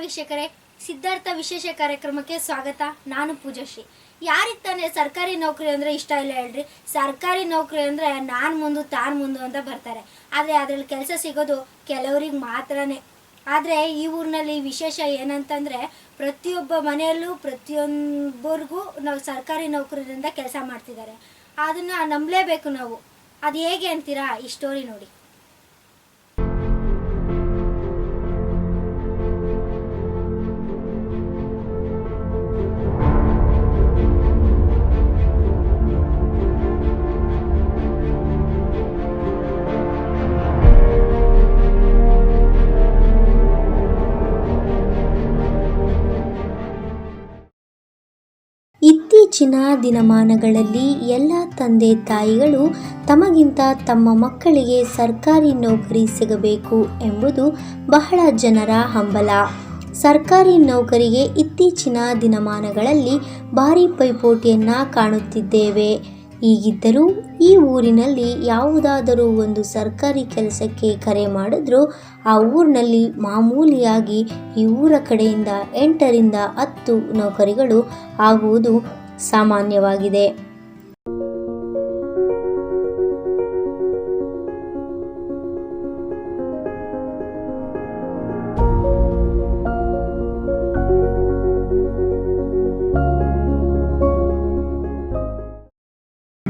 ವೀಕ್ಷಕರೇ, ಸಿದ್ಧಾರ್ಥ ವಿಶೇಷ ಕಾರ್ಯಕ್ರಮಕ್ಕೆ ಸ್ವಾಗತ. ನಾನು ಪೂಜಶ್ರೀ. ಯಾರಿಗೆ ತಾನೇ ಸರ್ಕಾರಿ ನೌಕರಿ ಅಂದರೆ ಇಷ್ಟ ಇಲ್ಲ ಹೇಳ್ರಿ. ಸರ್ಕಾರಿ ನೌಕರಿ ಅಂದರೆ ನಾನು ಮುಂದು, ತಾನು ಮುಂದು ಅಂತ ಬರ್ತಾರೆ. ಆದರೆ ಅದರಲ್ಲಿ ಕೆಲಸ ಸಿಗೋದು ಕೆಲವ್ರಿಗೆ ಮಾತ್ರನೇ. ಆದರೆ ಈ ಊರಿನಲ್ಲಿ ವಿಶೇಷ ಏನಂತಂದರೆ ಪ್ರತಿಯೊಬ್ಬ ಮನೆಯಲ್ಲೂ ಪ್ರತಿಯೊಬ್ಬರಿಗೂ ನಾವು ಸರ್ಕಾರಿ ನೌಕರಿಯಿಂದ ಕೆಲಸ ಮಾಡ್ತಿದ್ದಾರೆ. ಅದನ್ನು ನಂಬಲೇಬೇಕು ನಾವು. ಅದು ಹೇಗೆ ಅಂತೀರಾ ಈ ಸ್ಟೋರಿ ನೋಡಿ. ಇತ್ತೀಚಿನ ದಿನಮಾನಗಳಲ್ಲಿ ಎಲ್ಲ ತಂದೆ ತಾಯಿಗಳು ತಮಗಿಂತ ತಮ್ಮ ಮಕ್ಕಳಿಗೆ ಸರ್ಕಾರಿ ನೌಕರಿ ಸಿಗಬೇಕು ಎಂಬುದು ಬಹಳ ಜನರ ಹಂಬಲ. ಸರ್ಕಾರಿ ನೌಕರಿಗೆ ಇತ್ತೀಚಿನ ದಿನಮಾನಗಳಲ್ಲಿ ಭಾರಿ ಪೈಪೋಟಿಯನ್ನು ಕಾಣುತ್ತಿದ್ದೇವೆ. ಈಗಿದ್ದರೂ ಈ ಊರಿನಲ್ಲಿ ಯಾವುದಾದರೂ ಒಂದು ಸರ್ಕಾರಿ ಕೆಲಸಕ್ಕೆ ಕರೆ ಮಾಡಿದ್ರೂ ಆ ಊರಿನಲ್ಲಿ ಮಾಮೂಲಿಯಾಗಿ ಈ ಊರ ಕಡೆಯಿಂದ ಎಂಟರಿಂದ ಹತ್ತು ನೌಕರಿಗಳು ಆಗುವುದು ಸಾಮಾನ್ಯವಾಗಿದೆ.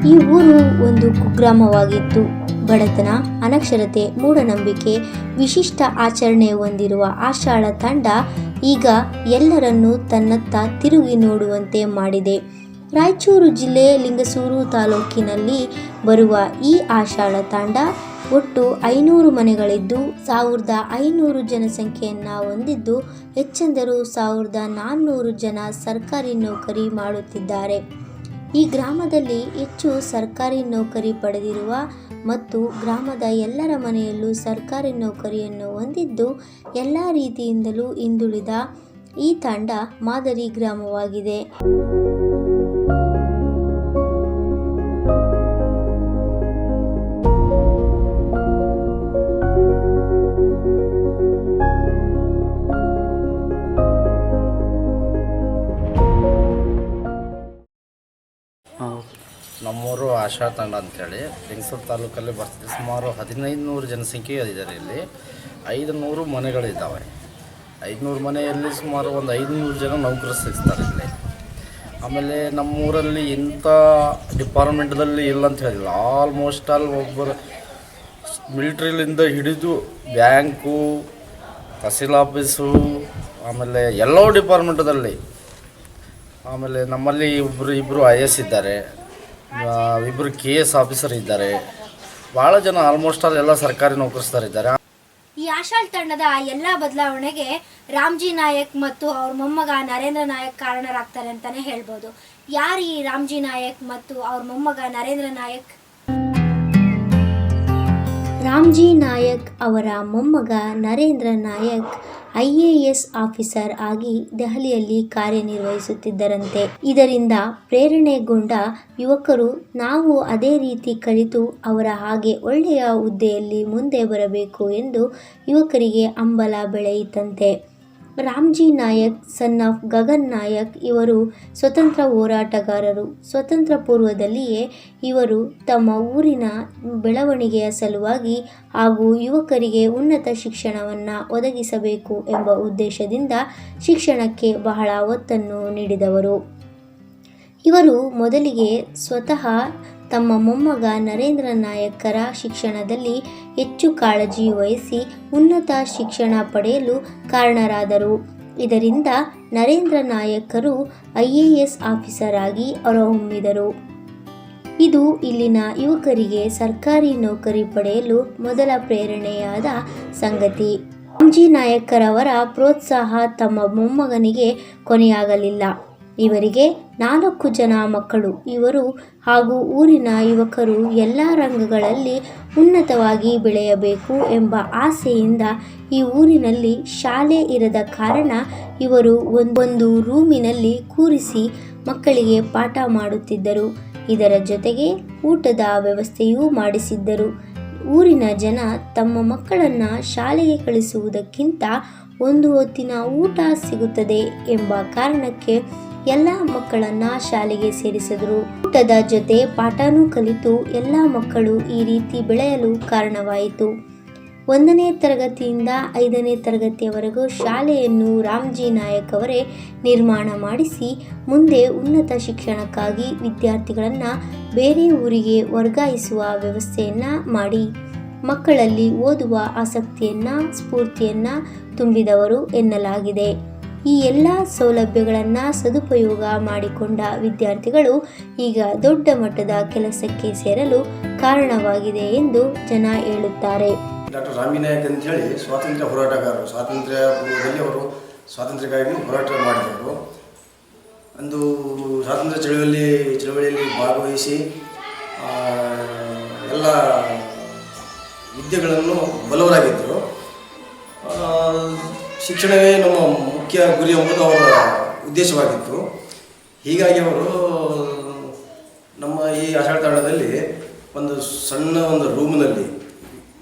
ಈ ಊರು ಒಂದು ಕುಗ್ರಾಮವಾಗಿತ್ತು. ಬಡತನ ಅನಕ್ಷರತೆ ಮೂಢನಂಬಿಕೆ ವಿಶಿಷ್ಟ ಆಚರಣೆ ಹೊಂದಿರುವ ಆಷಾಢ ತಂಡ ಈಗ ಎಲ್ಲರನ್ನೂ ತನ್ನತ್ತ ತಿರುಗಿ ನೋಡುವಂತೆ ಮಾಡಿದೆ. ರಾಯಚೂರು ಜಿಲ್ಲೆ ಲಿಂಗಸೂರು ತಾಲೂಕಿನಲ್ಲಿ ಬರುವ ಈ ಆಷಾಢ ತಾಂಡ ಒಟ್ಟು ಐನೂರು ಮನೆಗಳಿದ್ದು, ಸಾವಿರದ ಐನೂರು ಜನಸಂಖ್ಯೆಯನ್ನು ಹೊಂದಿದ್ದು, ಹೆಚ್ಚೆಂದರೂ ಸಾವಿರದ ನಾನ್ನೂರು ಜನ ಸರ್ಕಾರಿ ನೌಕರಿ ಮಾಡುತ್ತಿದ್ದಾರೆ. ಈ ಗ್ರಾಮದಲ್ಲಿ ಹೆಚ್ಚು ಸರ್ಕಾರಿ ನೌಕರಿ ಪಡೆದಿರುವ ಮತ್ತು ಗ್ರಾಮದ ಎಲ್ಲರ ಮನೆಯಲ್ಲೂ ಸರ್ಕಾರಿ ನೌಕರಿಯನ್ನು ಹೊಂದಿದ್ದು ಎಲ್ಲ ರೀತಿಯಿಂದಲೂ ಹಿಂದುಳಿದ ಈ ತಾಂಡ ಮಾದರಿ ಗ್ರಾಮವಾಗಿದೆ. ನಮ್ಮೂರು ಆಶಾ ತಂಡ ಅಂತೇಳಿ. ಬೆಂಗಸೂರು ತಾಲೂಕಲ್ಲಿ ಬರ್ತದೆ. ಸುಮಾರು ಹದಿನೈದು ನೂರು ಜನಸಂಖ್ಯೆ ಇದ್ದಾರೆ ಇಲ್ಲಿ. ಐದು ನೂರು ಮನೆಗಳಿದ್ದಾವೆ. ಐದುನೂರು ಮನೆಯಲ್ಲಿ ಸುಮಾರು ಒಂದು ಐದುನೂರು ಜನ ನೌಕರರು ಸಿಗ್ತಾರೆ ಇಲ್ಲಿ. ಆಮೇಲೆ ನಮ್ಮೂರಲ್ಲಿ ಇಂಥ ಡಿಪಾರ್ಟ್ಮೆಂಟ್ದಲ್ಲಿ ಇಲ್ಲ ಅಂತ ಹೇಳಿಲ್ಲ. ಆಲ್ಮೋಸ್ಟ್ ಆಲ್ ಒಬ್ಬರು ಮಿಲ್ಟ್ರಿಲಿಂದ ಹಿಡಿದು ಬ್ಯಾಂಕು, ತಹಸೀಲ್ ಆಫೀಸು, ಆಮೇಲೆ ಎಲ್ಲೋ ಡಿಪಾರ್ಟ್ಮೆಂಟದಲ್ಲಿ. ಆಮೇಲೆ ನಮ್ಮಲ್ಲಿ ಇಬ್ಬರು ಇಬ್ಬರು ಐ ಎಸ್ ಇದ್ದಾರೆ. ಇಬ್ಬರು ಕೆ ಎಸ್ ಆಫೀಸರ್ ಇದ್ದಾರೆ. ಬಹಳ ಜನ ಆಲ್ಮೋಸ್ಟ್ ಆಲ್ ಎಲ್ಲ ಸರ್ಕಾರಿ ನೌಕರಿಸ್ತಾರಿದ್ದಾರೆ ಈ ಆಶಾಳ್ ತಂಡದ ಎಲ್ಲ ಬದಲಾವಣೆಗೆ ರಾಮ್ಜಿ ನಾಯಕ್ ಮತ್ತು ಅವ್ರ ಮೊಮ್ಮಗ ನರೇಂದ್ರ ನಾಯಕ್ ಕಾರಣರಾಗ್ತಾರೆ ಅಂತಾನೆ ಹೇಳ್ಬೋದು. ಯಾರು ಈ ರಾಮ್ಜಿ ನಾಯಕ್ ಮತ್ತು ಅವ್ರ ಮೊಮ್ಮಗ ನರೇಂದ್ರ ನಾಯಕ್? ರಾಮ್ಜಿ ನಾಯಕ್ ಅವರ ಮೊಮ್ಮಗ Narendra Nayak I A S officer ಆಗಿ ದೆಹಲಿಯಲ್ಲಿ ಕಾರ್ಯನಿರ್ವಹಿಸುತ್ತಿದ್ದರಂತೆ. ಇದರಿಂದ ಪ್ರೇರಣೆಗೊಂಡ ಯುವಕರು ನಾವು ಅದೇ ರೀತಿ ಕಲಿತು ಅವರ ಹಾಗೆ ಒಳ್ಳೆಯ ಹುದ್ದೆಯಲ್ಲಿ ಮುಂದೆ ಬರಬೇಕು ಎಂದು ಯುವಕರಿಗೆ ಹಂಬಲ ಬೆಳೆಯಿತಂತೆ. ರಾಮ್ಜಿ ನಾಯಕ್, ಸನ್ ಆಫ್ ಗಗನ್ ನಾಯಕ್ ಇವರು ಸ್ವತಂತ್ರ ಹೋರಾಟಗಾರರು. ಸ್ವತಂತ್ರ ಪೂರ್ವದಲ್ಲಿಯೇ ಇವರು ತಮ್ಮ ಊರಿನ ಬೆಳವಣಿಗೆಯ ಸಲುವಾಗಿ ಹಾಗೂ ಯುವಕರಿಗೆ ಉನ್ನತ ಶಿಕ್ಷಣವನ್ನು ಒದಗಿಸಬೇಕು ಎಂಬ ಉದ್ದೇಶದಿಂದ ಶಿಕ್ಷಣಕ್ಕೆ ಬಹಳ ಒತ್ತನ್ನು ನೀಡಿದವರು. ಇವರು ಮೊದಲಿಗೆ ಸ್ವತಃ ತಮ್ಮ ಮೊಮ್ಮಗ ನರೇಂದ್ರ ನಾಯಕರ ಶಿಕ್ಷಣದಲ್ಲಿ ಹೆಚ್ಚು ಕಾಳಜಿ ವಹಿಸಿ ಉನ್ನತ ಶಿಕ್ಷಣ ಪಡೆಯಲು ಕಾರಣರಾದರು. ಇದರಿಂದ ನರೇಂದ್ರ ನಾಯಕರು ಐ ಎ ಎಸ್ ಆಫೀಸರ್ ಆಗಿ ಹೊರಹೊಮ್ಮಿದರು. ಇದು ಇಲ್ಲಿನ ಯುವಕರಿಗೆ ಸರ್ಕಾರಿ ನೌಕರಿ ಪಡೆಯಲು ಮೊದಲ ಪ್ರೇರಣೆಯಾದ ಸಂಗತಿ. ಎಂಜಿ ನಾಯಕರವರ ಪ್ರೋತ್ಸಾಹ ತಮ್ಮ ಮೊಮ್ಮಗನಿಗೆ ಕೊನೆಯಾಗಲಿಲ್ಲ. ಇವರಿಗೆ ನಾಲ್ಕು ಜನ ಮಕ್ಕಳು. ಇವರು ಹಾಗೂ ಊರಿನ ಯುವಕರು ಎಲ್ಲ ರಂಗಗಳಲ್ಲಿ ಉನ್ನತವಾಗಿ ಬೆಳೆಯಬೇಕು ಎಂಬ ಆಸೆಯಿಂದ ಈ ಊರಿನಲ್ಲಿ ಶಾಲೆ ಇರದ ಕಾರಣ ಇವರು ಒಂದೊಂದು ರೂಮಿನಲ್ಲಿ ಕೂರಿಸಿ ಮಕ್ಕಳಿಗೆ ಪಾಠ ಮಾಡುತ್ತಿದ್ದರು. ಇದರ ಜೊತೆಗೆ ಊಟದ ವ್ಯವಸ್ಥೆಯೂ ಮಾಡಿಸಿದ್ದರು. ಊರಿನ ಜನ ತಮ್ಮ ಮಕ್ಕಳನ್ನು ಶಾಲೆಗೆ ಕಳಿಸುವುದಕ್ಕಿಂತ ಒಂದು ಹೊತ್ತಿನ ಊಟ ಸಿಗುತ್ತದೆ ಎಂಬ ಕಾರಣಕ್ಕೆ ಎಲ್ಲ ಮಕ್ಕಳನ್ನ ಶಾಲೆಗೆ ಸೇರಿಸಿದರು. ಊಟದ ಜೊತೆ ಪಾಠನೂ ಕಲಿತು ಎಲ್ಲ ಮಕ್ಕಳು ಈ ರೀತಿ ಬೆಳೆಯಲು ಕಾರಣವಾಯಿತು. ಒಂದನೇ ತರಗತಿಯಿಂದ ಐದನೇ ತರಗತಿಯವರೆಗೂ ಶಾಲೆಯನ್ನು ರಾಮ್ಜಿ ನಾಯಕ್ ಅವರೇ ನಿರ್ಮಾಣ ಮಾಡಿಸಿ, ಮುಂದೆ ಉನ್ನತ ಶಿಕ್ಷಣಕ್ಕಾಗಿ ವಿದ್ಯಾರ್ಥಿಗಳನ್ನು ಬೇರೆ ಊರಿಗೆ ವರ್ಗಾಯಿಸುವ ವ್ಯವಸ್ಥೆಯನ್ನು ಮಾಡಿ. ಮಕ್ಕಳಲ್ಲಿ ಓದುವ ಆಸಕ್ತಿಯನ್ನು, ಸ್ಫೂರ್ತಿಯನ್ನು ತುಂಬಿದವರು ಎನ್ನಲಾಗಿದೆ. ಈ ಎಲ್ಲ ಸೌಲಭ್ಯಗಳನ್ನು ಸದುಪಯೋಗ ಮಾಡಿಕೊಂಡ ವಿದ್ಯಾರ್ಥಿಗಳು ಈಗ ದೊಡ್ಡ ಮಟ್ಟದ ಕೆಲಸಕ್ಕೆ ಸೇರಲು ಕಾರಣವಾಗಿದೆ ಎಂದು ಜನ ಹೇಳುತ್ತಾರೆ. ಡಾಕ್ಟರ್ ರಾಮಿನಾಯಕ್ ಅಂತ ಹೇಳಿ ಸ್ವಾತಂತ್ರ್ಯ ಹೋರಾಟಗಾರರು. ಸ್ವಾತಂತ್ರ್ಯ ಪೂರ್ವದಲ್ಲಿ ಅವರು ಸ್ವಾತಂತ್ರ್ಯಕ್ಕಾಗಿ ಹೋರಾಟ ಮಾಡಿದವರು. ಒಂದು ಸ್ವಾತಂತ್ರ್ಯ ಚಳುವಳಿ, ಚಳುವಳಿಯಲ್ಲಿ ಭಾಗವಹಿಸಿ ಎಲ್ಲ ವಿದ್ಯೆಗಳನ್ನು ಬಲವರಾಗಿದ್ದರು. ಶಿಕ್ಷಣವೇ ನಮ್ಮ ಮುಖ್ಯ ಗುರಿ ಎಂಬುದು ಅವರ ಉದ್ದೇಶವಾಗಿತ್ತು. ಹೀಗಾಗಿ ಅವರು, ನಮ್ಮ ಈ ಆಷಾಢ ತಾಣದಲ್ಲಿ ಒಂದು ಸಣ್ಣ ಒಂದು ರೂಮ್ನಲ್ಲಿ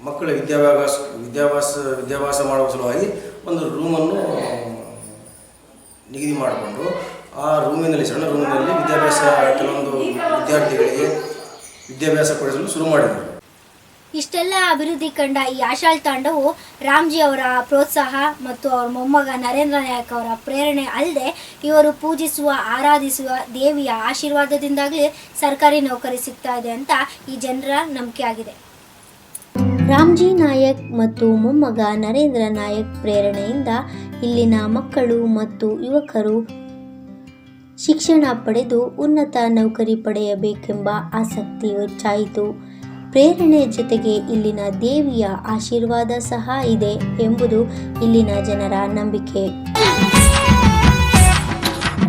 ಮಕ್ಕಳ ವಿದ್ಯಾಭ್ಯಾಸ ವಿದ್ಯಾಭ್ಯಾಸ ವಿದ್ಯಾಭ್ಯಾಸ ಮಾಡುವ ಸಲುವಾಗಿ ಒಂದು ರೂಮನ್ನು ನಿಗದಿ ಮಾಡಿಕೊಂಡು ಆ ರೂಮಿನಲ್ಲಿ, ಸಣ್ಣ ರೂಮಿನಲ್ಲಿ ವಿದ್ಯಾಭ್ಯಾಸ ಕೆಲವೊಂದು ವಿದ್ಯಾರ್ಥಿಗಳಿಗೆ ವಿದ್ಯಾಭ್ಯಾಸ ಕೊಡಿಸಲು ಶುರು ಮಾಡಿದರು. ಇಷ್ಟೆಲ್ಲ ಅಭಿವೃದ್ಧಿ ಕಂಡ ಈ ಆಶಾಳ್ ತಾಂಡವು ರಾಮ್ಜಿ ಅವರ ಪ್ರೋತ್ಸಾಹ ಮತ್ತು ಅವರ ಮೊಮ್ಮಗ ನರೇಂದ್ರ ನಾಯಕ್ ಅವರ ಪ್ರೇರಣೆ ಅಲ್ಲದೆ ಇವರು ಪೂಜಿಸುವ, ಆರಾಧಿಸುವ ದೇವಿಯ ಆಶೀರ್ವಾದದಿಂದಾಗಲೇ ಸರ್ಕಾರಿ ನೌಕರಿ ಸಿಗ್ತಾ ಇದೆ ಅಂತ ಈ ಜನರ ನಂಬಿಕೆ ಆಗಿದೆ. ರಾಮ್ಜಿ ನಾಯಕ್ ಮತ್ತು ಮೊಮ್ಮಗ ನರೇಂದ್ರ ನಾಯಕ್ ಪ್ರೇರಣೆಯಿಂದ ಇಲ್ಲಿನ ಮಕ್ಕಳು ಮತ್ತು ಯುವಕರು ಶಿಕ್ಷಣ ಪಡೆದು ಉನ್ನತ ನೌಕರಿ ಪಡೆಯಬೇಕೆಂಬ ಆಸಕ್ತಿ ಹೆಚ್ಚಾಯಿತು. ಪ್ರೇರಣೆ ಜೊತೆಗೆ ಇಲ್ಲಿನ ದೇವಿಯ ಆಶೀರ್ವಾದ ಸಹ ಇದೆ ಎಂಬುದು ಇಲ್ಲಿನ ಜನರ ನಂಬಿಕೆ.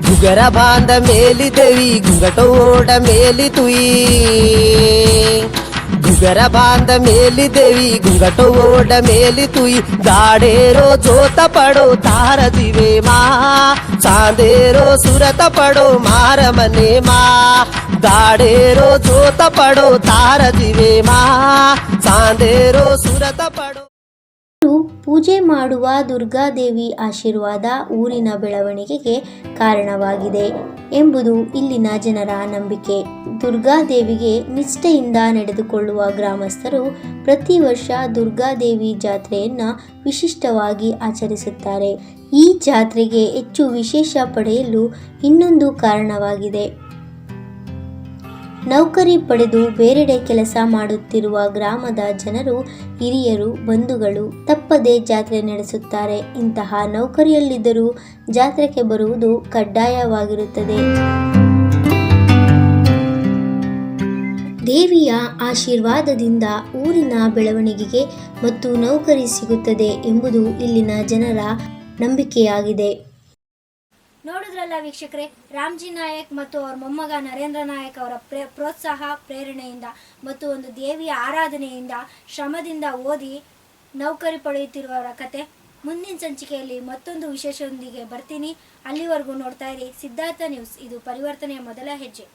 ಗುಗರ ಬಾಂಧ ಮೇಲಿದವಿ ಗುಗಟೋಡ ಮೇಲಿತುಯೀ. ಗುಗರ ಬಾಂಧ ಮೇಲಿದೆವಿ ಗುಂಗಟ ಓಡ ಮೇಲಿತುಯಿ ಗಾಡೇರೋ ಜೋತ ಪಡೋ ತಾರ ದಿವೆ ಮಾ ಸಾಂದೇರೋ ಸುರತ ಪಡೋ ಮಾರ ಮನೆ ಮಾ ಗಾಡೇರೋ ಜೋತ ಪಡೋ ತಾರ ದಿವೆ ಮಾ ಸಾಂದೇರೋ ಸುರತ ಪಡೋ ಇವರು ಪೂಜೆ ಮಾಡುವ ದುರ್ಗಾದೇವಿ ಆಶೀರ್ವಾದ ಊರಿನ ಬೆಳವಣಿಗೆಗೆ ಕಾರಣವಾಗಿದೆ ಎಂಬುದು ಇಲ್ಲಿನ ಜನರ ನಂಬಿಕೆ. ದುರ್ಗಾದೇವಿಗೆ ನಿಷ್ಠೆಯಿಂದ ನಡೆದುಕೊಳ್ಳುವ ಗ್ರಾಮಸ್ಥರು ಪ್ರತಿ ವರ್ಷ ದುರ್ಗಾದೇವಿ ಜಾತ್ರೆಯನ್ನ ವಿಶಿಷ್ಟವಾಗಿ ಆಚರಿಸುತ್ತಾರೆ. ಈ ಜಾತ್ರೆಗೆ ಹೆಚ್ಚು ವಿಶೇಷ ಪಡೆಯಲು ಇನ್ನೊಂದು ಕಾರಣವಾಗಿದೆ. ನೌಕರಿ ಪಡೆದು ಬೇರೆಡೆ ಕೆಲಸ ಮಾಡುತ್ತಿರುವ ಗ್ರಾಮದ ಜನರು, ಹಿರಿಯರು, ಬಂಧುಗಳು ತಪ್ಪದೆ ಜಾತ್ರೆ ನಡೆಸುತ್ತಾರೆ. ಇಂತಹ ನೌಕರಿಯಲ್ಲಿದ್ದರೂ ಜಾತ್ರೆಗೆ ಬರುವುದು ಕಡ್ಡಾಯವಾಗಿರುತ್ತದೆ. ದೇವಿಯ ಆಶೀರ್ವಾದದಿಂದ ಊರಿನ ಬೆಳವಣಿಗೆಗೆ ಮತ್ತು ನೌಕರಿ ಸಿಗುತ್ತದೆ ಎಂಬುದು ಇಲ್ಲಿನ ಜನರ ನಂಬಿಕೆಯಾಗಿದೆ. ನೋಡಿದ್ರಲ್ಲ ವೀಕ್ಷಕರೇ, ರಾಮ್ಜಿ ನಾಯಕ್ ಮತ್ತು ಅವರ ಮೊಮ್ಮಗ ನರೇಂದ್ರ ನಾಯಕ್ ಅವರ ಪ್ರೇ, ಪ್ರೋತ್ಸಾಹ, ಪ್ರೇರಣೆಯಿಂದ ಮತ್ತು ಒಂದು ದೇವಿಯ ಆರಾಧನೆಯಿಂದ ಶ್ರಮದಿಂದ ಓದಿ ನೌಕರಿ ಪಡೆಯುತ್ತಿರುವವರ ಕತೆ. ಮುಂದಿನ ಸಂಚಿಕೆಯಲ್ಲಿ ಮತ್ತೊಂದು ವಿಶೇಷದೊಂದಿಗೆ ಬರ್ತೀನಿ. ಅಲ್ಲಿವರೆಗೂ ನೋಡ್ತಾ ಇರಿ ಸಿದ್ಧಾರ್ಥ ನ್ಯೂಸ್. ಇದು ಪರಿವರ್ತನೆಯ ಮೊದಲ ಹೆಜ್ಜೆ.